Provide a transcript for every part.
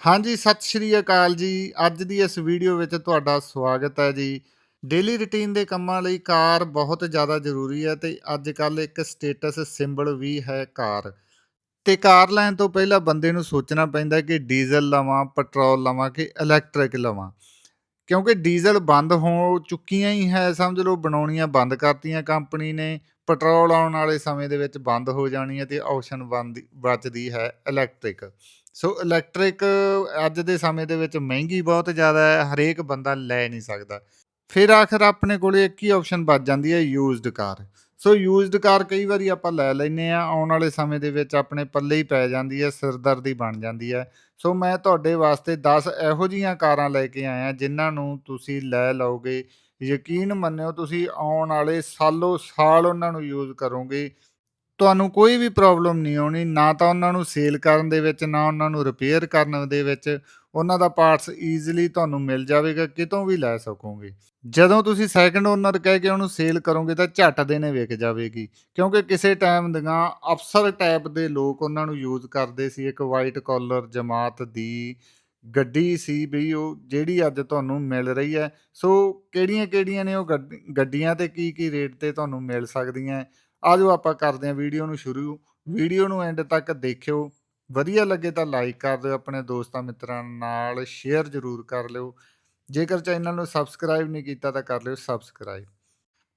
ਹਾਂਜੀ, ਸਤਿ ਸ਼੍ਰੀ ਅਕਾਲ ਜੀ। ਅੱਜ ਦੀ ਇਸ ਵੀਡੀਓ ਵਿੱਚ ਤੁਹਾਡਾ ਸਵਾਗਤ ਹੈ ਜੀ। ਡੇਲੀ ਰੂਟੀਨ ਦੇ ਕੰਮਾਂ ਲਈ ਕਾਰ ਬਹੁਤ ਜ਼ਿਆਦਾ ਜ਼ਰੂਰੀ ਹੈ ਤੇ ਅੱਜ-ਕੱਲ੍ਹ ਇੱਕ ਸਟੇਟਸ ਸਿੰਬਲ ਵੀ ਹੈ ਕਾਰ। ਤੇ ਕਾਰ ਲੈਣ ਤੋਂ ਪਹਿਲਾਂ ਬੰਦੇ ਨੂੰ ਸੋਚਣਾ ਪੈਂਦਾ ਕਿ ਡੀਜ਼ਲ ਲਵਾਂ, ਪੈਟਰੋਲ ਲਵਾਂ ਕਿ ਇਲੈਕਟ੍ਰਿਕ ਲਵਾਂ। ਕਿਉਂਕਿ ਡੀਜ਼ਲ ਬੰਦ ਹੋ ਚੁੱਕੀਆਂ ਹੀ ਹੈ ਸਮਝ ਲਓ ਬਣਾਉਣੀਆਂ ਬੰਦ ਕਰਤੀਆਂ ਕੰਪਨੀ ਨੇ। ਪੈਟਰੋਲ ਆਉਣ ਵਾਲੇ ਸਮੇਂ ਦੇ ਵਿੱਚ ਬੰਦ ਹੋ ਜਾਣੀ ਹੈ ਤੇ ਆਪਸ਼ਨ ਬਣਦੀ ਬਚਦੀ ਹੈ ਇਲੈਕਟ੍ਰਿਕ। ਸੋ ਇਲੈਕਟ੍ਰਿਕ ਅੱਜ ਦੇ ਸਮੇਂ ਦੇ ਵਿੱਚ ਮਹਿੰਗੀ ਬਹੁਤ ਜ਼ਿਆਦਾ ਹੈ, ਹਰੇਕ ਬੰਦਾ ਲੈ ਨਹੀਂ ਸਕਦਾ। ਫਿਰ ਆਖਰ ਆਪਣੇ ਕੋਲੇ ਇੱਕ ਹੀ ਆਪਸ਼ਨ ਬਚ ਜਾਂਦੀ ਹੈ ਯੂਜ਼ਡ ਕਾਰ। ਸੋ ਯੂਜ਼ਡ ਕਾਰ ਕਈ ਵਾਰੀ ਆਪਾਂ ਲੈ ਲੈਂਦੇ ਆ, ਆਉਣ ਵਾਲੇ ਸਮੇਂ ਦੇ ਵਿੱਚ ਆਪਣੇ ਪੱਲੇ ਹੀ ਪੈ ਜਾਂਦੀ ਹੈ, ਸਿਰਦਰਦੀ ਬਣ ਜਾਂਦੀ ਹੈ। ਸੋ ਮੈਂ ਤੁਹਾਡੇ ਵਾਸਤੇ 10 ਇਹੋ ਜਿਹੀਆਂ ਕਾਰਾਂ ਲੈ ਕੇ ਆਇਆ ਜਿਨ੍ਹਾਂ ਨੂੰ ਤੁਸੀਂ ਲੈ ਲਓਗੇ। ਯਕੀਨ ਮੰਨਿਓ ਤੁਸੀਂ ਆਉਣ ਵਾਲੇ ਸਾਲੋ ਸਾਲ ਉਹਨਾਂ ਨੂੰ ਯੂਜ਼ ਕਰੋਗੇ। ਤੁਹਾਨੂੰ ਕੋਈ ਵੀ ਪ੍ਰੋਬਲਮ ਨਹੀਂ ਆਉਣੀ, ਨਾ ਤਾਂ ਉਹਨਾਂ ਨੂੰ ਸੇਲ ਕਰਨ ਦੇ ਵਿੱਚ, ਨਾ ਉਹਨਾਂ ਨੂੰ ਰਿਪੇਅਰ ਕਰਨ ਦੇ ਵਿੱਚ। ਉਹਨਾਂ ਦਾ ਪਾਰਟਸ ਈਜ਼ੀਲੀ ਤੁਹਾਨੂੰ ਮਿਲ ਜਾਵੇਗਾ, ਕਿਤੋਂ ਵੀ ਲੈ ਸਕੋਗੇ। ਜਦੋਂ ਤੁਸੀਂ ਸੈਕੰਡ ਓਨਰ ਕਹਿ ਕੇ ਉਹਨੂੰ ਸੇਲ ਕਰੋਗੇ ਤਾਂ ਝੱਟ ਨੇ ਵਿਕ ਜਾਵੇਗੀ। ਕਿਉਂਕਿ ਕਿਸੇ ਟਾਈਮ ਦੀਆਂ ਅਫਸਰ ਟਾਈਪ ਦੇ ਲੋਕ ਉਹਨਾਂ ਨੂੰ ਯੂਜ਼ ਕਰਦੇ ਸੀ। ਇੱਕ ਵਾਈਟ ਕਾਲਰ ਜਮਾਤ ਦੀ ਗੱਡੀ ਸੀ ਵੀ ਉਹ ਜਿਹੜੀ ਅੱਜ ਤੁਹਾਨੂੰ ਮਿਲ ਰਹੀ ਹੈ। ਸੋ ਕਿਹੜੀਆਂ-ਕਿਹੜੀਆਂ ਨੇ ਉਹ ਗੱਡ ਗੱਡੀਆਂ ਤੇ ਕੀ-ਕੀ ਰੇਟ ਤੇ ਤੁਹਾਨੂੰ ਮਿਲ ਸਕਦੀਆਂ। ਆਜੋ ਆਪਾਂ ਕਰਦੇ ਹਾਂ ਵੀਡੀਓ ਨੂੰ ਸ਼ੁਰੂ। ਵੀਡੀਓ ਨੂੰ ਐਂਡ ਤੱਕ ਦੇਖਿਓ। ਵਧੀਆ ਲੱਗੇ ਤਾਂ ਲਾਈਕ ਕਰ ਦਿਓ, ਆਪਣੇ ਦੋਸਤਾਂ ਮਿੱਤਰਾਂ ਨਾਲ ਸ਼ੇਅਰ ਜ਼ਰੂਰ ਕਰ ਲਿਓ। ਜੇਕਰ ਚੈਨਲ ਨੂੰ ਸਬਸਕ੍ਰਾਈਬ ਨਹੀਂ ਕੀਤਾ ਤਾਂ ਕਰ ਲਿਓ ਸਬਸਕ੍ਰਾਈਬ।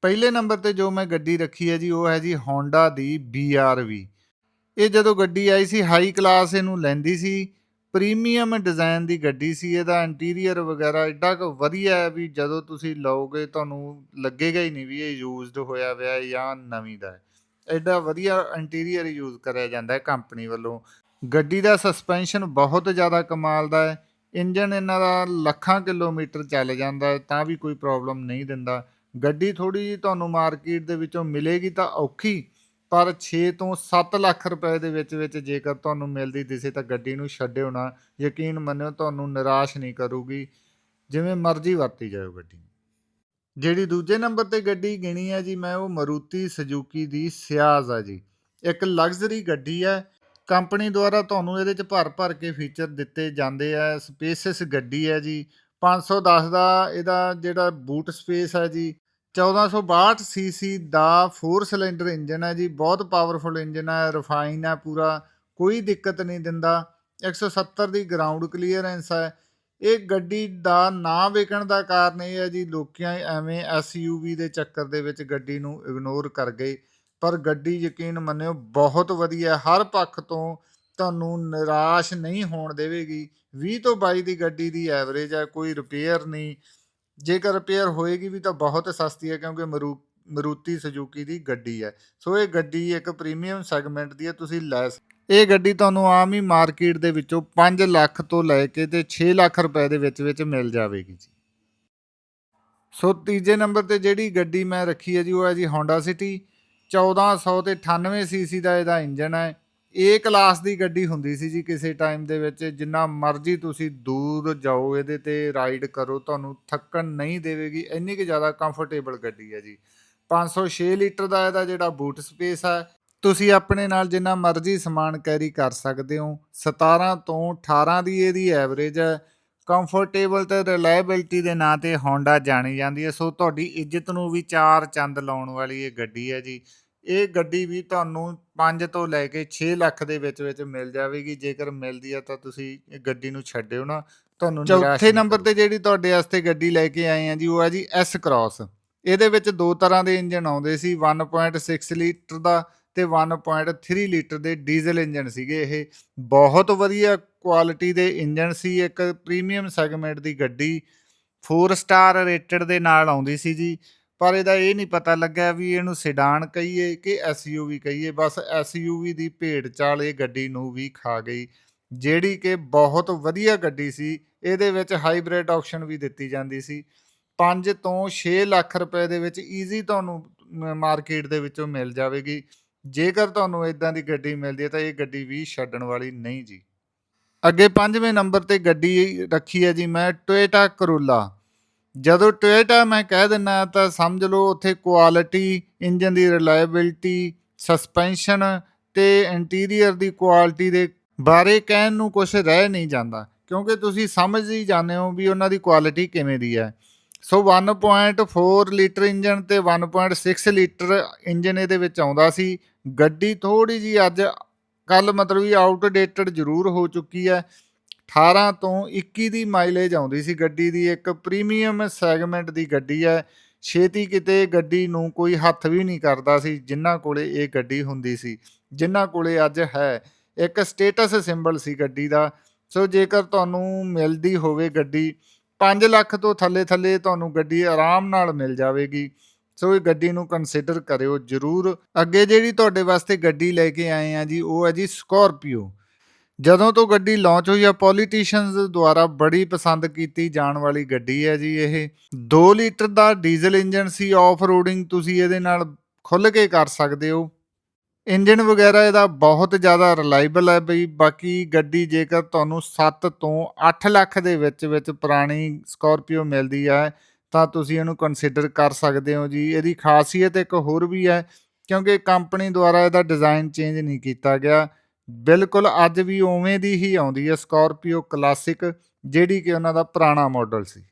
ਪਹਿਲੇ ਨੰਬਰ ਤੇ ਜੋ ਮੈਂ ਗੱਡੀ ਰੱਖੀ ਹੈ ਜੀ ਉਹ ਹੈ ਜੀ ਹੋਂਡਾ ਦੀ BRV। ਇਹ ਜਦੋਂ ਗੱਡੀ ਆਈ ਸੀ ਹਾਈ ਕਲਾਸ ਇਹਨੂੰ ਲੈਂਦੀ ਸੀ। ਪ੍ਰੀਮੀਅਮ ਡਿਜ਼ਾਈਨ ਦੀ ਗੱਡੀ ਸੀ। ਇਹਦਾ ਇੰਟੀਰੀਅਰ ਵਗੈਰਾ ਐਡਾ ਕੁ ਵਧੀਆ ਹੈ ਵੀ ਜਦੋਂ ਤੁਸੀਂ ਲਓਗੇ ਤੁਹਾਨੂੰ ਲੱਗੇਗਾ ਹੀ ਨਹੀਂ ਵੀ ਇਹ ਯੂਜ਼ਡ ਹੋਇਆ ਹੋਇਆ ਜਾਂ ਨਵੀਂ ਦਾ ਹੈ। ਐਡਾ ਵਧੀਆ ਇੰਟੀਰੀਅਰ ਯੂਜ਼ ਕਰਿਆ ਜਾਂਦਾ ਹੈ ਕੰਪਨੀ ਵੱਲੋਂ। ਗੱਡੀ ਦਾ ਸਸਪੈਂਸ਼ਨ ਬਹੁਤ ਜ਼ਿਆਦਾ ਕਮਾਲ ਦਾ ਹੈ। ਇੰਜਨ ਇਹਨਾਂ ਦਾ ਲੱਖਾਂ ਕਿਲੋਮੀਟਰ ਚੱਲ ਜਾਂਦਾ ਹੈ, ਤਾਂ ਵੀ ਕੋਈ ਪ੍ਰੋਬਲਮ ਨਹੀਂ ਦਿੰਦਾ। ਗੱਡੀ ਥੋੜੀ ਜਿਹੀ ਤੁਹਾਨੂੰ ਮਾਰਕੀਟ ਦੇ ਵਿੱਚੋਂ ਮਿਲੇਗੀ ਤਾਂ ਔਖੀ ਪਰ 6 ਤੋਂ 7 ਲੱਖ ਰੁਪਏ ਦੇ ਵਿੱਚ ਵਿੱਚ ਜੇਕਰ ਤੁਹਾਨੂੰ ਮਿਲਦੀ ਦਿਸੇ ਤਾਂ ਗੱਡੀ ਨੂੰ ਛੱਡਿਓ ਨਾ। ਯਕੀਨ ਮੰਨਿਓ, ਤੁਹਾਨੂੰ ਨਿਰਾਸ਼ ਨਹੀਂ ਕਰੂਗੀ। ਜਿਵੇਂ ਮਰਜ਼ੀ ਵਰਤੀ ਜਾਇਓ ਗੱਡੀ। ਜਿਹੜੀ ਦੂਜੇ ਨੰਬਰ ਤੇ ਗੱਡੀ ਗਿਣੀ ਹੈ ਜੀ, ਮੈਂ ਉਹ ਮਰੂਤੀ ਸੁਜ਼ੂਕੀ ਦੀ ਸਿਆਜ਼ ਆ ਜੀ। ਇੱਕ ਲਗਜ਼ਰੀ ਗੱਡੀ ਹੈ। ਕੰਪਨੀ ਦੁਆਰਾ ਤੁਹਾਨੂੰ ਇਹਦੇ 'ਚ ਭਰ-ਭਰ ਕੇ ਫੀਚਰ ਦਿੱਤੇ ਜਾਂਦੇ ਆ। ਸਪੇਸਿਅਸ ਗੱਡੀ ਹੈ ਜੀ। 510 ਦਾ ਇਹਦਾ ਜਿਹੜਾ ਬੂਟ ਸਪੇਸ ਹੈ ਜੀ। 1462 ਸੀਸੀ ਦਾ 4 ਸਿਲੰਡਰ ਇੰਜਨ ਹੈ ਜੀ। ਬਹੁਤ ਪਾਵਰਫੁਲ ਇੰਜਨ ਹੈ, ਰਿਫਾਈਨ ਹੈ ਪੂਰਾ, ਕੋਈ ਦਿੱਕਤ ਨਹੀਂ ਦਿੰਦਾ। 170 ਦੀ ਗਰਾਊਂਡ ਕਲੀਅਰੈਂਸ ਹੈ। ਇਹ ਗੱਡੀ ਦਾ ਨਾ ਵਿਕਣ ਦਾ ਕਾਰਨ ਇਹ ਹੈ ਜੀ ਲੋਕਾਂ ਐਵੇਂ ਐਸਯੂਵੀ ਦੇ ਚੱਕਰ ਦੇ ਵਿੱਚ ਗੱਡੀ ਨੂੰ ਇਗਨੋਰ ਕਰ ਗਏ। ਪਰ ਗੱਡੀ ਯਕੀਨ ਮੰਨਿਓ ਬਹੁਤ ਵਧੀਆ ਹਰ ਪੱਖ ਤੋਂ ਤੁਹਾਨੂੰ ਨਿਰਾਸ਼ ਨਹੀਂ ਹੋਣ ਦੇਵੇਗੀ। 20 ਤੋਂ 22 ਦੀ ਗੱਡੀ ਦੀ ਐਵਰੇਜ ਹੈ, ਕੋਈ ਰਿਪੇਅਰ ਨਹੀਂ। ਜੇਕਰ ਰਿਪੇਅਰ ਹੋਏਗੀ ਵੀ ਤਾਂ ਬਹੁਤ ਸਸਤੀ ਹੈ ਕਿਉਂਕਿ ਮਰੂ, ਮਰੂਤੀ ਸੁਜ਼ੂਕੀ ਦੀ ਗੱਡੀ ਹੈ। ਸੋ ਇਹ ਗੱਡੀ ਇੱਕ ਪ੍ਰੀਮੀਅਮ ਸੈਗਮੈਂਟ ਦੀ ਹੈ, ਤੁਸੀਂ ਲੈ ਇਹ ਗੱਡੀ ਤੁਹਾਨੂੰ ਆਮ ਹੀ ਮਾਰਕੀਟ ਦੇ ਵਿੱਚੋਂ 5 ਲੱਖ ਤੋਂ ਲੈ ਕੇ ਤੇ 6 ਲੱਖ ਰੁਪਏ ਦੇ ਵਿੱਚ ਵਿੱਚ ਮਿਲ ਜਾਵੇਗੀ ਜੀ। ਸੋ ਤੀਜੇ ਨੰਬਰ ਤੇ ਜਿਹੜੀ ਗੱਡੀ ਮੈਂ ਰੱਖੀ ਹੈ ਜੀ, ਉਹ ਹੈ ਜੀ ਹੋਂਡਾ ਸਿਟੀ 1400 ਤੇ 98 ਸੀਸੀ ਦਾ ਇਹਦਾ ਇੰਜਨ ਹੈ। ਏ ਕਲਾਸ ਦੀ ਗੱਡੀ ਹੁੰਦੀ ਸੀ ਜੀ ਕਿਸੇ ਟਾਈਮ ਦੇ ਵਿੱਚ, ਜਿੰਨਾ ਮਰਜ਼ੀ ਤੁਸੀਂ ਦੂਰ ਜਾਓ ਇਹਦੇ ਤੇ ਰਾਈਡ ਕਰੋ, ਤੁਹਾਨੂੰ ਥੱਕਣ ਨਹੀਂ ਦੇਵੇਗੀ, ਇੰਨੀ ਕਿ ਜ਼ਿਆਦਾ ਕੰਫਰਟੇਬਲ ਗੱਡੀ ਹੈ ਜੀ। 506 ਲੀਟਰ ਦਾ ਇਹਦਾ ਜਿਹੜਾ ਬੂਟ ਸਪੇਸ ਹੈ, ਤੁਸੀਂ ਆਪਣੇ ਨਾਲ ਜਿੰਨਾ ਮਰਜ਼ੀ ਸਮਾਨ ਕੈਰੀ ਕਰ ਸਕਦੇ ਹੋ। 17 ਤੋਂ 18 ਦੀ ਇਹਦੀ ਐਵਰੇਜ ਹੈ। ਕੰਫਰਟੇਬਲ ਤੇ ਰਿਲਾਇਬਿਲਟੀ ਦੇ ਨਾਂ ਤੇ ਹੋਂਡਾ ਜਾਣੀ ਜਾਂਦੀ ਹੈ। ਸੋ ਤੁਹਾਡੀ ਇੱਜ਼ਤ ਨੂੰ ਵੀ ਚਾਰ ਚੰਦ ਲਾਉਣ ਵਾਲੀ ਇਹ ਗੱਡੀ ਹੈ ਜੀ। ਇਹ ਗੱਡੀ ਵੀ ਤੁਹਾਨੂੰ 5 ਤੋਂ ਲੈ ਕੇ 6 ਲੱਖ ਦੇ ਵਿੱਚ ਵਿੱਚ ਮਿਲ ਜਾਵੇਗੀ। ਜੇਕਰ ਮਿਲਦੀ ਹੈ ਤਾਂ ਤੁਸੀਂ ਇਹ ਗੱਡੀ ਨੂੰ ਛੱਡਿਓ ਨਾ। ਤੁਹਾਨੂੰ ਚੌਥੇ ਨੰਬਰ ਤੇ ਜਿਹੜੀ ਤੁਹਾਡੇ ਵਾਸਤੇ ਗੱਡੀ ਲੈ ਕੇ ਆਏ ਆ ਜੀ ਉਹ ਹੈ ਜੀ ਐਸ ਕ੍ਰਾਸ ਇਹਦੇ ਵਿੱਚ ਦੋ ਤਰ੍ਹਾਂ ਦੇ ਇੰਜਨ ਆਉਂਦੇ ਸੀ 1.6 ਲੀਟਰ ਦਾ ਤੇ 1.3 ਲੀਟਰ ਦੇ ਡੀਜ਼ਲ ਇੰਜਨ ਸੀਗੇ ਇਹ। ਬਹੁਤ ਵਧੀਆ ਕੁਆਲਿਟੀ ਦੇ ਇੰਜਨ ਸੀ ਇੱਕ ਪ੍ਰੀਮੀਅਮ ਸੈਗਮੈਂਟ ਦੀ ਗੱਡੀ। 4 ਸਟਾਰ ਰੇਟਡ ਦੇ ਨਾਲ ਆਉਂਦੀ ਸੀ ਜੀ। ਪਰ ਇਹਦਾ ਇਹ ਨਹੀਂ ਪਤਾ ਲੱਗਾ ਵੀ ਇਹਨੂੰ ਸਿਡਾਨ ਕਹੀਏ ਕਿ ਐਸਯੂਵੀ ਕਹੀਏ, ਬਸ ਐਸਯੂਵੀ ਦੀ ਭੇਡ ਚਾਲ ਇਹ ਗੱਡੀ ਨੂੰ ਵੀ ਖਾ ਗਈ, ਜਿਹੜੀ ਕਿ ਬਹੁਤ ਵਧੀਆ ਗੱਡੀ ਸੀ, ਇਹਦੇ ਵਿੱਚ ਹਾਈਬ੍ਰਿਡ ਆਪਸ਼ਨ ਵੀ ਦਿੱਤੀ ਜਾਂਦੀ ਸੀ। 5 ਤੋਂ 6 ਲੱਖ ਰੁਪਏ ਦੇ ਵਿੱਚ ਈਜ਼ੀ ਤੁਹਾਨੂੰ ਮਾਰਕੀਟ ਦੇ ਵਿੱਚੋਂ ਮਿਲ ਜਾਵੇਗੀ। ਜੇਕਰ ਤੁਹਾਨੂੰ ਇਦਾਂ ਦੀ ਗੱਡੀ ਮਿਲਦੀ ਹੈ ਤਾਂ ਇਹ ਗੱਡੀ ਵੀ ਛੱਡਣ ਵਾਲੀ ਨਹੀਂ ਜੀ। ਅੱਗੇ ਪੰਜਵੇਂ ਨੰਬਰ ਤੇ ਗੱਡੀ ਰੱਖੀ ਹੈ ਜੀ ਮੈਂ ਟੋਇਟਾ ਕਰੋਲਾ ਜਦੋਂ ਟੋਇਟਾ ਮੈਂ ਕਹਿ ਦਿੰਨਾ ਤਾਂ ਸਮਝ ਲਓ ਉੱਥੇ ਕੁਆਲਿਟੀ ਇੰਜਨ ਦੀ ਰਿਲਾਇਬਿਲਟੀ ਸਸਪੈਂਸ਼ਨ ਤੇ ਇੰਟੀਰੀਅਰ ਦੀ ਕੁਆਲਿਟੀ ਦੇ ਬਾਰੇ ਕਹਿਣ ਨੂੰ ਕੁਝ ਰਹਿ ਨਹੀਂ ਜਾਂਦਾ। ਕਿਉਂਕਿ ਤੁਸੀਂ ਸਮਝ ਹੀ ਜਾਂਦੇ ਹੋ ਵੀ ਉਹਨਾਂ ਦੀ ਕੁਆਲਿਟੀ ਕਿਵੇਂ ਦੀ ਹੈ। ਸੋ 1.4 ਲੀਟਰ ਇੰਜਨ ਤੇ 1.6 ਲੀਟਰ ਇੰਜਨ ਇਹਦੇ ਵਿੱਚ ਆਉਂਦਾ ਸੀ। ਗੱਡੀ ਥੋੜੀ ਜੀ ਅੱਜ ਕੱਲ ਮਤਲਬ ਵੀ ਆਊਟਡੇਟਡ ਜ਼ਰੂਰ ਹੋ ਚੁੱਕੀ ਹੈ। 18 ਤੋਂ 21 ਦੀ ਮਾਈਲੇਜ ਆਉਂਦੀ ਸੀ ਗੱਡੀ ਦੀ, ਇੱਕ ਪ੍ਰੀਮੀਅਮ ਸੈਗਮੈਂਟ ਦੀ ਗੱਡੀ ਹੈ। ਛੇਤੀ ਕਿਤੇ ਗੱਡੀ ਨੂੰ ਕੋਈ ਹੱਥ ਵੀ ਨਹੀਂ ਕਰਦਾ ਸੀ, ਜਿਨ੍ਹਾਂ ਕੋਲੇ ਇਹ ਗੱਡੀ ਹੁੰਦੀ ਸੀ, ਜਿਨ੍ਹਾਂ ਕੋਲੇ ਅੱਜ ਹੈ। ਇੱਕ ਸਟੇਟਸ ਸਿੰਬਲ ਸੀ ਗੱਡੀ ਦਾ। ਸੋ ਜੇਕਰ ਤੁਹਾਨੂੰ ਮਿਲਦੀ ਹੋਵੇ ਗੱਡੀ 5 ਲੱਖ ਤੋਂ ਥੱਲੇ ਥੱਲੇ ਤੁਹਾਨੂੰ ਗੱਡੀ ਆਰਾਮ ਨਾਲ ਮਿਲ ਜਾਵੇਗੀ। ਸੋ ਇਹ ਗੱਡੀ ਨੂੰ ਕੰਸੀਡਰ ਕਰਿਓ ਜਰੂਰ। ਅੱਗੇ ਜਿਹੜੀ ਤੁਹਾਡੇ ਵਾਸਤੇ ਗੱਡੀ ਲੈ ਕੇ ਆਏ ਆ ਜੀ, ਉਹ ਹੈ ਜੀ ਸਕੋਰਪੀਓ ਜਦੋਂ ਤੋਂ ਗੱਡੀ ਲਾਂਚ ਹੋਈ ਆ ਪੋਲੀਟੀਸ਼ੀਅਨਸ ਦੁਆਰਾ ਬੜੀ ਪਸੰਦ ਕੀਤੀ ਜਾਣ ਵਾਲੀ ਗੱਡੀ ਹੈ ਜੀ ਇਹ। 2 ਲੀਟਰ ਦਾ ਡੀਜ਼ਲ ਇੰਜਨ ਸੀ ਆਫ ਰੋਡਿੰਗ ਤੁਸੀਂ ਇਹਦੇ ਨਾਲ ਖੁੱਲ ਕੇ ਕਰ ਸਕਦੇ ਹੋ। ਇੰਜਨ ਵਗੈਰਾ ਇਹਦਾ ਬਹੁਤ ਜ਼ਿਆਦਾ ਰਿਲਾਇਬਲ ਹੈ ਬਈ, ਬਾਕੀ ਗੱਡੀ ਜੇਕਰ ਤੁਹਾਨੂੰ 7 ਤੋਂ 8 ਲੱਖ ਦੇ ਵਿੱਚ ਵਿੱਚ ਪੁਰਾਣੀ ਸਕੋਰਪੀਓ ਮਿਲਦੀ ਹੈ, ਤਾਂ ਤੁਸੀਂ ਇਹਨੂੰ ਕੰਸੀਡਰ ਕਰ ਸਕਦੇ ਹੋ ਜੀ। ਇਹਦੀ ਖਾਸੀਅਤ ਇੱਕ ਹੋਰ ਵੀ ਹੈ, ਕਿਉਂਕਿ ਕੰਪਨੀ ਦੁਆਰਾ ਇਹਦਾ ਡਿਜ਼ਾਈਨ ਚੇਂਜ ਨਹੀਂ ਕੀਤਾ ਗਿਆ। ਬਿਲਕੁਲ ਅੱਜ ਵੀ ਉਵੇਂ ਦੀ ਹੀ ਆਉਂਦੀ ਹੈ ਸਕੋਰਪੀਓ ਕਲਾਸਿਕ ਜਿਹੜੀ ਕਿ ਉਹਨਾਂ ਦਾ ਪੁਰਾਣਾ ਮਾਡਲ ਸੀ।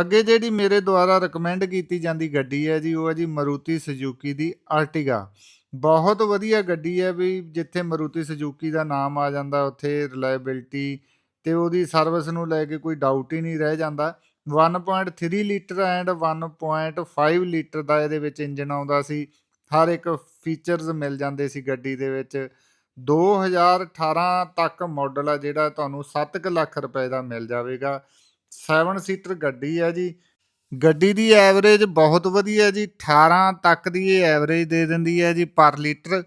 ਅੱਗੇ ਜਿਹੜੀ ਮੇਰੇ ਦੁਆਰਾ ਰეკਮੈਂਡ ਕੀਤੀ ਜਾਂਦੀ ਗੱਡੀ ਹੈ ਜੀ, ਉਹ ਹੈ ਜੀ ਮਾਰੂਤੀ ਸੁਜ਼ੂਕੀ ਦੀ ਆਰਟੀਗਾ ਬਹੁਤ ਵਧੀਆ ਗੱਡੀ ਹੈ ਵੀ ਜਿੱਥੇ ਮਰੂਤੀ ਸੁਜ਼ੂਕੀ ਦਾ ਨਾਮ ਆ ਜਾਂਦਾ, ਉੱਥੇ ਰਿਲਾਇਬਿਲਟੀ ਤੇ ਉਹਦੀ ਸਰਵਿਸ ਨੂੰ ਲੈ ਕੇ ਕੋਈ ਡਾਊਟ ਹੀ ਨਹੀਂ ਰਹਿ ਜਾਂਦਾ। 1.3 ਲੀਟਰ ਐਂਡ 1.5 ਲੀਟਰ ਦਾ ਇਹਦੇ ਵਿੱਚ ਇੰਜਨ ਆਉਂਦਾ ਸੀ। ਹਰ ਇੱਕ ਫੀਚਰਸ ਮਿਲ ਜਾਂਦੇ ਸੀ ਗੱਡੀ ਦੇ ਵਿੱਚ। 2018 ਤੱਕ ਮਾਡਲ ਆ ਜਿਹੜਾ ਤੁਹਾਨੂੰ 7 ਲੱਖ ਰੁਪਏ ਦਾ ਮਿਲ ਜਾਵੇਗਾ। 7 ਸੀਟਰ ਗੱਡੀ ਹੈ ਜੀ। ਗੱਡੀ ਦੀ ਐਵਰੇਜ ਬਹੁਤ ਵਧੀਆ ਜੀ। 18 ਤੱਕ ਦੀ ਇਹ ਐਵਰੇਜ ਦੇ ਦਿੰਦੀ ਹੈ ਜੀ ਪਰ ਲੀਟਰ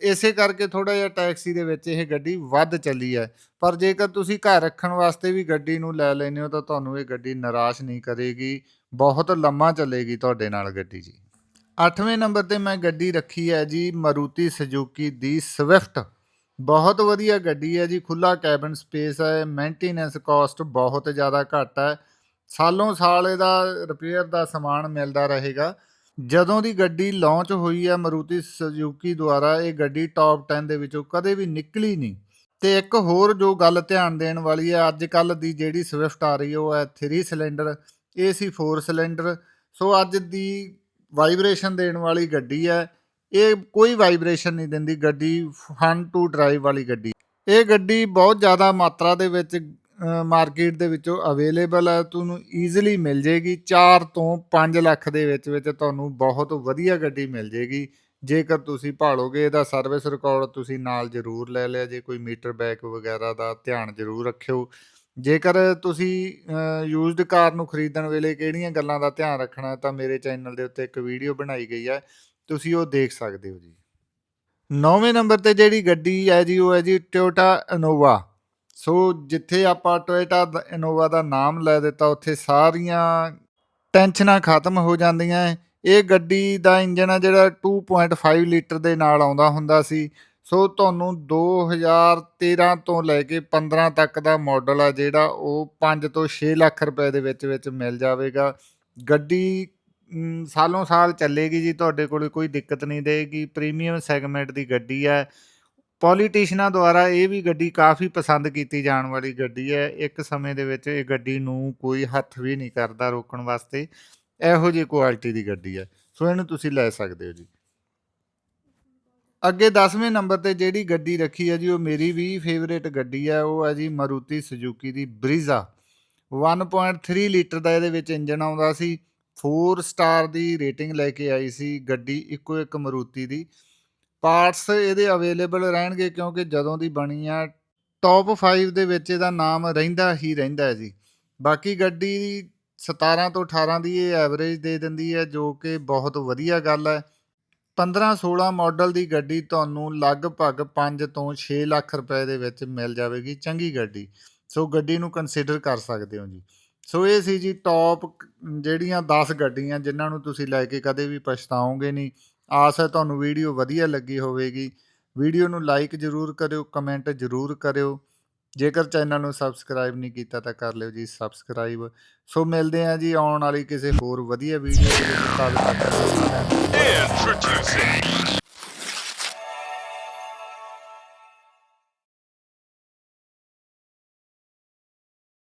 ਇਸੇ ਕਰਕੇ ਥੋੜਾ ਜਿਹਾ ਟੈਕਸੀ ਦੇ ਵਿੱਚ ਇਹ ਗੱਡੀ ਵੱਧ ਚੱਲੀ ਹੈ ਪਰ ਜੇਕਰ ਤੁਸੀਂ ਘਰ ਰੱਖਣ ਵਾਸਤੇ ਵੀ ਗੱਡੀ ਨੂੰ ਲੈ ਲੈਨੇ ਹੋ ਤਾਂ ਤੁਹਾਨੂੰ ਇਹ ਗੱਡੀ ਨਿਰਾਸ਼ ਨਹੀਂ ਕਰੇਗੀ। ਬਹੁਤ ਲੰਮਾ ਚੱਲੇਗੀ ਤੁਹਾਡੇ ਨਾਲ ਗੱਡੀ ਜੀ। 8ਵੇਂ ਨੰਬਰ ਤੇ ਮੈਂ ਗੱਡੀ ਰੱਖੀ ਹੈ ਜੀ ਮਰੂਤੀ ਸੁਜ਼ੂਕੀ ਦੀ ਸਵਿਫਟ। ਬਹੁਤ ਵਧੀਆ ਗੱਡੀ ਹੈ ਜੀ ਖੁੱਲਾ ਕੈਬਨ ਸਪੇਸ ਹੈ ਮੇਨਟੇਨੈਂਸ ਕਾਸਟ ਬਹੁਤ ਜ਼ਿਆਦਾ ਘੱਟ ਹੈ। ਸਾਲੋਂ ਸਾਲ ਇਹਦਾ ਰਿਪੇਅਰ ਦਾ ਸਮਾਨ ਮਿਲਦਾ ਰਹੇਗਾ। ਜਦੋਂ ਦੀ ਗੱਡੀ ਲਾਂਚ ਹੋਈ ਹੈ ਮਰੂਤੀ ਸੁਜ਼ੂਕੀ ਦੁਆਰਾ, ਇਹ ਗੱਡੀ ਟੌਪ 10 ਦੇ ਵਿੱਚੋਂ ਕਦੇ ਵੀ ਨਿਕਲੀ ਨਹੀਂ। ਤੇ ਇੱਕ ਹੋਰ ਜੋ ਗੱਲ ਧਿਆਨ ਦੇਣ ਵਾਲੀ ਹੈ ਅੱਜ ਕੱਲ ਦੀ ਜਿਹੜੀ ਸਵਿਫਟ ਆ ਰਹੀ ਉਹ ਹੈ 3 ਸਿਲੰਡਰ ਇਹ ਸੀ 4 ਸਿਲੰਡਰ ਸੋ ਅੱਜ ਦੀ ਵਾਈਬ੍ਰੇਸ਼ਨ ਦੇਣ ਵਾਲੀ ਗੱਡੀ ਹੈ। ਇਹ ਕੋਈ ਵਾਈਬ੍ਰੇਸ਼ਨ ਨਹੀਂ ਦਿੰਦੀ, ਗੱਡੀ ਫਨ ਟੂ ਡਰਾਈਵ ਵਾਲੀ ਗੱਡੀ। ਇਹ ਗੱਡੀ ਬਹੁਤ ਜ਼ਿਆਦਾ ਮਾਤਰਾ ਦੇ ਵਿੱਚ ਮਾਰਕੀਟ ਦੇ ਵਿੱਚੋਂ ਅਵੇਲੇਬਲ ਹੈ। ਤੁਹਾਨੂੰ ਈਜ਼ੀਲੀ ਮਿਲ ਜੇਗੀ। 4 ਤੋਂ 5 ਲੱਖ ਦੇ ਵਿੱਚ ਵਿੱਚ ਤੁਹਾਨੂੰ ਬਹੁਤ ਵਧੀਆ ਗੱਡੀ ਮਿਲ ਜੇਗੀ। ਜੇਕਰ ਤੁਸੀਂ ਭਾਲੋਗੇ ਇਹਦਾ ਸਰਵਿਸ ਰਿਕਾਰਡ ਤੁਸੀਂ ਨਾਲ ਜ਼ਰੂਰ ਲੈ ਲਿਆ। ਜੇ ਕੋਈ ਮੀਟਰ ਬੈਕ ਵਗੈਰਾ ਦਾ ਧਿਆਨ ਜ਼ਰੂਰ ਰੱਖਿਓ। ਜੇਕਰ ਤੁਸੀਂ ਯੂਜ਼ਡ ਕਾਰ ਨੂੰ ਖਰੀਦਣ ਵੇਲੇ ਕਿਹੜੀਆਂ ਗੱਲਾਂ ਦਾ ਧਿਆਨ ਰੱਖਣਾ ਹੈ ਤਾਂ ਮੇਰੇ ਚੈਨਲ ਦੇ ਉੱਤੇ ਇੱਕ ਵੀਡੀਓ ਬਣਾਈ ਗਈ ਹੈ। ਤੁਸੀਂ ਉਹ ਦੇਖ ਸਕਦੇ ਹੋ ਜੀ। ਨੌਵੇਂ ਨੰਬਰ ਤੇ ਜਿਹੜੀ ਗੱਡੀ ਹੈ ਜੀ, ਉਹ ਹੈ ਜੀ ਟੋਯੋਟਾ ਇਨੋਵਾ ਸੋ ਜਿੱਥੇ ਆਪਾਂ ਟੋਯੋਟਾ ਇਨੋਵਾ ਦਾ ਨਾਮ ਲੈ ਦਿੱਤਾ, ਉੱਥੇ ਸਾਰੀਆਂ ਟੈਨਸ਼ਨਾਂ ਖਤਮ ਹੋ ਜਾਂਦੀਆਂ ਇਹ ਗੱਡੀ ਦਾ ਇੰਜਨ ਆ ਜਿਹੜਾ 2.5 ਲੀਟਰ ਦੇ ਨਾਲ ਆਉਂਦਾ ਹੁੰਦਾ ਸੀ। ਸੋ ਤੁਹਾਨੂੰ 2013 ਤੋਂ ਲੈ ਕੇ 15 ਤੱਕ ਦਾ ਮਾਡਲ ਆ ਜਿਹੜਾ ਉਹ 5 ਤੋਂ 6 ਲੱਖ ਰੁਪਏ ਦੇ ਵਿੱਚ ਵਿੱਚ ਮਿਲ ਜਾਵੇਗਾ। ਗੱਡੀ ਸਾਲੋਂ ਸਾਲ ਚੱਲੇਗੀ ਜੀ, ਤੁਹਾਡੇ ਕੋਲ ਕੋਈ ਦਿੱਕਤ ਨਹੀਂ ਦੇਗੀ ਪ੍ਰੀਮੀਅਮ ਸੈਗਮੈਂਟ ਦੀ ਗੱਡੀ ਹੈ। ਪੋਲੀਟੀਸ਼ੀਅਨਾਂ ਦੁਆਰਾ ਇਹ ਵੀ ਗੱਡੀ ਕਾਫੀ ਪਸੰਦ ਕੀਤੀ ਜਾਣ ਵਾਲੀ ਗੱਡੀ ਹੈ। ਇੱਕ ਸਮੇਂ ਦੇ ਵਿੱਚ ਇਹ ਗੱਡੀ ਨੂੰ ਕੋਈ ਹੱਥ ਵੀ ਨਹੀਂ ਕਰਦਾ ਰੋਕਣ ਵਾਸਤੇ। ਇਹੋ ਜਿਹੀ ਕੁਆਲਿਟੀ ਦੀ ਗੱਡੀ ਹੈ। ਸੋ ਇਹਨੂੰ ਤੁਸੀਂ ਲੈ ਸਕਦੇ ਹੋ ਜੀ। ਅੱਗੇ 10ਵੇਂ ਨੰਬਰ ਤੇ ਜਿਹੜੀ ਗੱਡੀ ਰੱਖੀ ਹੈ ਜੀ, ਉਹ ਮੇਰੀ ਵੀ ਫੇਵਰੇਟ ਗੱਡੀ ਹੈ, ਉਹ ਹੈ ਜੀ ਮਾਰੂਤੀ ਸੁਜ਼ੂਕੀ ਦੀ ਬਰੀਜ਼ਾ 1.3 ਲੀਟਰ ਦਾ ਇਹਦੇ ਵਿੱਚ ਇੰਜਨ ਆਉਂਦਾ ਸੀ 4 ਸਟਾਰ ਦੀ ਰੇਟਿੰਗ ਲੈ ਕੇ ਆਈ ਸੀ ਗੱਡੀ, ਇੱਕੋ ਇੱਕ ਮਾਰੂਤੀ ਦੀ। ਪਾਰਟਸ ਇਹਦੇ ਅਵੇਲੇਬਲ ਰਹਿਣਗੇ ਕਿਉਂਕਿ ਜਦੋਂ ਦੀ ਬਣੀ ਆ ਟੌਪ 5 ਦੇ ਵਿੱਚ ਇਹਦਾ ਨਾਮ ਰਹਿੰਦਾ ਹੀ ਰਹਿੰਦਾ ਹੈ ਜੀ। ਬਾਕੀ ਗੱਡੀ 17 ਤੋਂ 18 ਦੀ ਇਹ ਐਵਰੇਜ ਦੇ ਦਿੰਦੀ ਹੈ, ਜੋ ਕਿ ਬਹੁਤ ਵਧੀਆ ਗੱਲ ਹੈ। 15 16 ਮਾਡਲ ਦੀ ਗੱਡੀ ਤੁਹਾਨੂੰ ਲਗਭਗ 5 ਤੋਂ 6 ਲੱਖ ਰੁਪਏ ਦੇ ਵਿੱਚ ਮਿਲ ਜਾਵੇਗੀ, ਚੰਗੀ ਗੱਡੀ। ਸੋ ਗੱਡੀ ਨੂੰ ਕੰਸੀਡਰ ਕਰ ਸਕਦੇ ਹੋ ਜੀ। ਸੋ ਇਹ ਸੀ ਜੀ ਟੌਪ ਜਿਹੜੀਆਂ 10 ਗੱਡੀਆਂ ਜਿਨ੍ਹਾਂ ਨੂੰ ਤੁਸੀਂ ਲੈ ਕੇ ਕਦੇ ਵੀ ਪਛਤਾਓਗੇ ਨਹੀਂ। ਆਸ ਹੈ ਤੁਹਾਨੂੰ ਵੀਡੀਓ ਵਧੀਆ ਲੱਗੀ ਹੋਵੇਗੀ। ਵੀਡੀਓ ਨੂੰ ਲਾਈਕ ਜ਼ਰੂਰ ਕਰਿਓ ਕਮੈਂਟ ਜ਼ਰੂਰ ਕਰਿਓ। ਜੇਕਰ ਚੈਨਲ ਨੂੰ ਸਬਸਕ੍ਰਾਈਬ ਨਹੀਂ ਕੀਤਾ ਤਾਂ ਕਰ ਲਿਓ ਜੀ ਸਬਸਕ੍ਰਾਈਬ। ਸੋ ਮਿਲਦੇ ਹਾਂ ਜੀ ਆਉਣ ਵਾਲੀ ਕਿਸੇ ਹੋਰ ਵਧੀਆ ਵੀਡੀਓ ਦੇ ਵਿੱਚ। ਤਦ ਤੱਕ